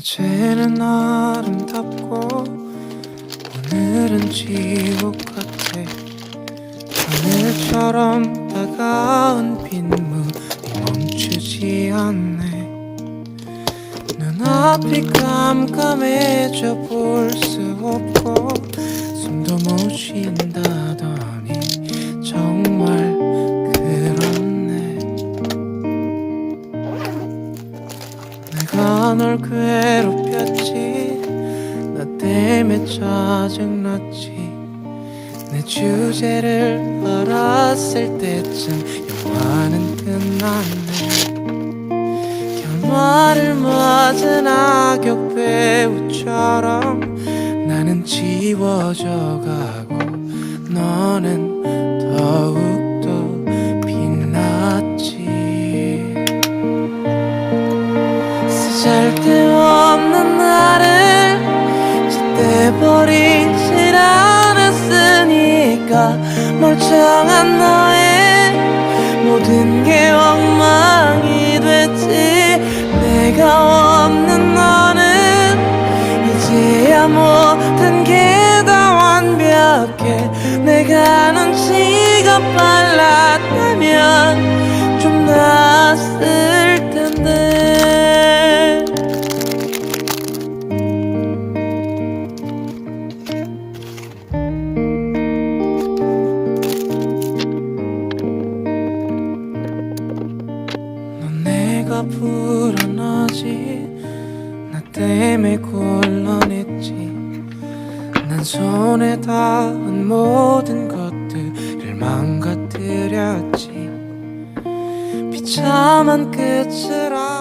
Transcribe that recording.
어제는 아름답고 오늘은 지옥 같아. 하늘처럼 다가온 빗물이 멈추지 않네. 눈앞이 깜깜해져 볼 수 없 널 괴롭혔지. 나 때문에 짜증났지. 내 주제를 알았을 때쯤 영화는 끝났네. 결말을 맞은 악역 배우처럼 나는 지워져 가고 너는 더욱 쓰잘데없는 나를 짓대버리질 않았으니까 멀쩡한 너의 모든 게 엉망이 됐지. 내가 없는 너는 이제야 모든 게 다 완벽해. 내가 눈치가 빨랐다면 불안하지. 나 때문에 곤란했지. 난 손에 닿은 모든 것들을 망가뜨렸지. 비참한 끝을 알